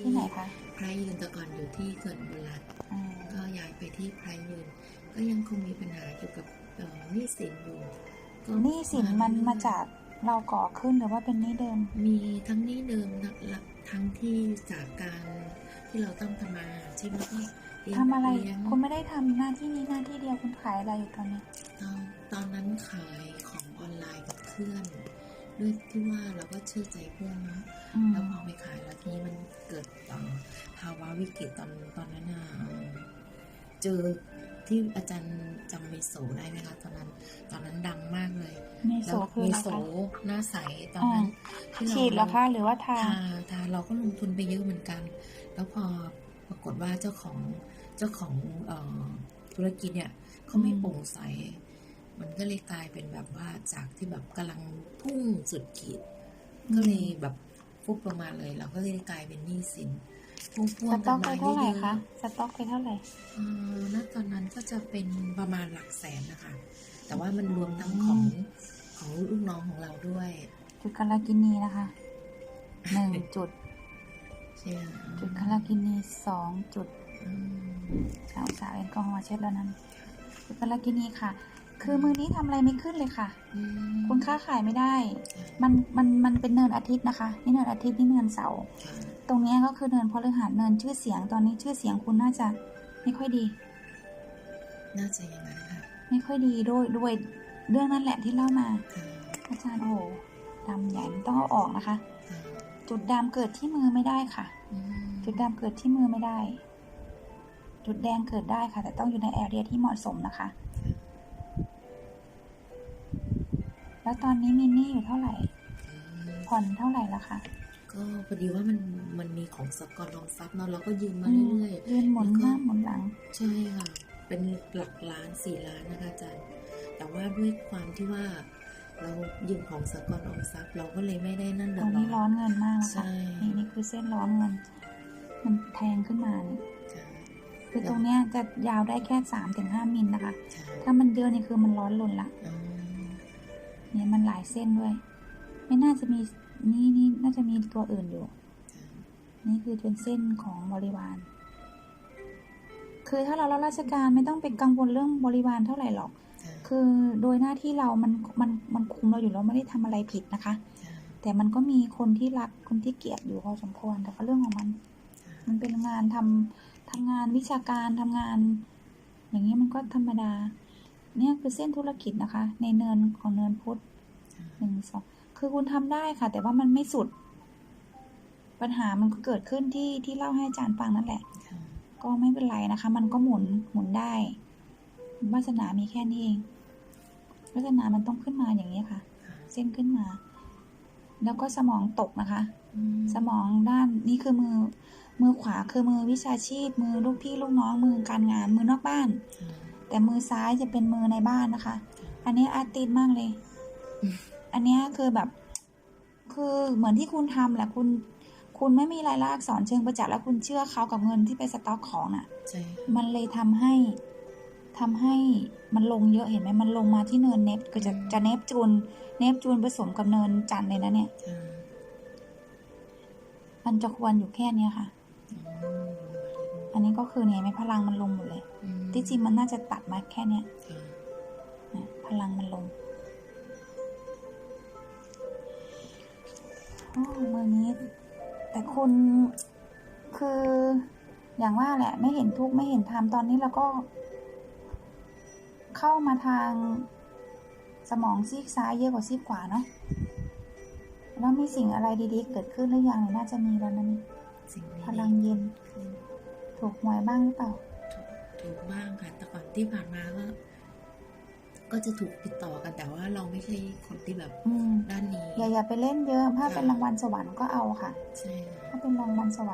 ที่ไหนคะไพรยืนแต่ก่อนอยู่ที่เขื่อนอุบลรัตน์อ่าก็ย้ายไปที่ไพรยืน ก็ยังคงมีปัญหาเกี่ยวกับเอ่อหนี้สินอยู่ก็หนี่สินมันเรื่อยๆมาจากเราก่อขึ้นหรือว่าเป็นหนี้เดิม มีทั้งหนี้เดิมหลักๆทั้งที่จากการที่เราต้องทำมาหาชีพแล้วก็เลี้ยงทำอะไรเลี้ยงคุณไม่ได้ทำหน้าที่นี้หน้าที่เดียวคุณขายอะไรอยู่ตอนนี้ตอนตอนนั้นขายของออนไลน์กับเพื่อน ด้วยที่ว่าเราก็เชื่อใจเพื่อนเนาะอืมแล้วพอไปขายแล้วทีนี้มันเกิดเอ่อภาวะวิกฤตตอนตอนนั้นน่ะเอ่อเจอที่อาจารย์จำเมโสได้ไหมคะตอนนั้น ตอนนั้นดังมากเลยเมโซแล้วคือเมอะไรโสคะหน้าใสตอนนั้นที่เราฉีดเหรอคะหรือว่าทาทาทาเราก็ลงทุนไปเยอะเหมือนกัน แล้วพอปรากฏว่าเจ้าของเจ้าของเอ่อธุรกิจเนี่ยเขาไม่อืมโปร่งใส มันก็เลยกลายเป็นแบบว่าจากที่แบบกำลังพุ่งสุดขีด ก็เลยแบบฟุบลงมาเลย เราก็เลยกลายเป็นหนี้สินพุ่งพ่วสงต็กัอนกไปมาเท่าไหร่เยคะอะสต็อกไปเท่าไหร่ๆเอ่อณตอนนั้นก็จะเป็นประมาณหลักแสนนะคะ แต่ว่ามันรวมทั้งของของลูกน้องของเราด้วย จุดคารากินีนะคะหนึ่งจุดใช่ไหมจุดคารากินีสองจุดอืมเอาสาวแอลกอฮอล์เช็ดแล้วนั้นจุดคารากินีค่ะ คือมือนี้ทำอะไรไม่ขึ้นเลยค่ะอืมคุณค้าขายไม่ได้ค่ะมันมันมันเป็นเนินอาทิตย์นะคะนี่เนินอาทิตย์นี่เนินเสาร์ค่ะตรงเนี้ยก็คือเนินพฤหัสเนินชื่อเสียงตอนนี้ชื่อเสียงคุณน่าจะไม่ค่อยดี น่าจะอย่างนั้นค่ะ ไม่ค่อยดีด้วยด้วยเรื่องนั้นแหละที่เล่ามาค่ะอาจารย์โอ้โหดำใหญ่มันต้องเอาออกนะคะค่ะจุดดำเกิดที่มือไม่ได้ค่ะอืมจุดดำเกิดที่มือไม่ได้ จุดแดงเกิดได้ค่ะ แต่ต้องอยู่ในแอเรียที่เหมาะสมนะคะ แล้วตอนนี้มินนี่อยู่เท่าไหร่อืมผ่อนเท่าไหร่ละคะ ก็พอดีว่ามันมันมีของสกอร์ลองซับเนาะเราก็ยืมมาเรื่อยยืนหมุนหน้าหมุนหลังๆใช่ค่ะ เป็นหลักล้านสี่ล้านนะคะอาจารย์ แต่ว่าด้วยความที่ว่าเรายืมของสกอร์ลองซับเราก็เลยไม่ได้นั่นตเดืรองดนี้ร้ร้ออนนเงินมากนะคะใช่นี่นี่คือเส้นร้อนเงิน มันแทงขึ้นมานี่ค่ะคือตรงเนี้ยจะยาวได้แค่สามถึงห้ามิลนะคะค่ะถ้ามันเดือนนี่คือมันร้อนลนละายเส้นด้วย ไม่น่าจะมีนี่นี่น่าจะมีตัวอื่นอยู่ นี่คือเป็นเส้นของบริวาร คือถ้าเรารับราชการไม่ต้องเป็นกังวลเรื่องบริวารเท่าไหร่หรอก คือโดยหน้าที่เรามันมันมันคุมเราอยู่เราไม่ได้ทำอะไรผิดนะคะ แต่มันก็มีคนที่รักคนที่เกลียดอยู่พอสมควรแต่ก็เรื่องของมัน มันเป็นงานทำทำงานวิชาการทำงาน อย่างนี้มันก็ธรรมดา เนี่ยคือเส้นธุรกิจนะคะ ในเนินของเนินพุทธ หนึ่งสองคือคุณทำได้ค่ะ แต่ว่ามันไม่สุด ปัญหามันก็เกิดขึ้นที่ที่เล่าให้อาจารย์ฟังนั่นแหละ ก็ไม่เป็นไรนะคะ มันก็หมุนหมุนได้วาสนามีแค่นี้เองวาสนามันต้องขึ้นมาอย่างนี้ค่ะ เส้นขึ้นมา แล้วก็สมองตกนะคะ สมองด้านนี่คือมือ มือขวาคือมือวิชาชีพ มือลูกพี่ลูกน้องมือการงานมือนอกบ้าน แต่มือซ้ายจะเป็นมือในบ้านนะคะค่ะอันนี้อาร์ติสมากเลย อืมอันเนี้ยคือแบบ คือเหมือนที่คุณทำแหละคุณคุณไม่มีรายลักษณ์อักษรเชิงประจักษ์แล้วคุณเชื่อเขากับเงินที่ไปสต็อกของน่ะใช่มันเลยทำให้ทำให้มันลงเยอะเห็นไหมมันลงมาที่เนินเนปก็จะจะเนปจูนเนปจูนผสมกับเนินจันทร์เลยนะเนี่ยค่ะมันจะควรอยู่แค่เนี้ยค่ะอืมอันนี้ก็คือเนี่ยไหมพลังมันลงหมดเลยอืมที่จริงมันน่าจะตัดมาแค่เนี้ยค่ะนะพลังมันลง โอ้มือนี้ แต่คุณคืออย่างว่าแหละ ไม่เห็นทุกข์ไม่เห็นธรรมตอนนี้เราก็ เข้ามาทางสมองซีกซ้ายเยอะกว่าซีกขวาเนาะแล้วมีสิ่งอะไรดีๆ เกิดขึ้นหรือยังเนี่ยน่าจะมีแล้วนะนี่สิ่งนี้พลังเย็น ถูกหวยบ้างหรือเปล่า ถูกถูกบ้างค่ะแต่ก่อนที่ผ่านมาก็ ก็จะถูกติดต่อกันแต่ว่าเราไม่ใช่คนที่แบบอืมด้านนี้อย่าอย่าไปเล่นเยอะ ถ้าค่ะเป็นรางวัลสวรรค์ก็เอาค่ะ ใช่ค่ะถ้าเป็นรางวัลสวรรค์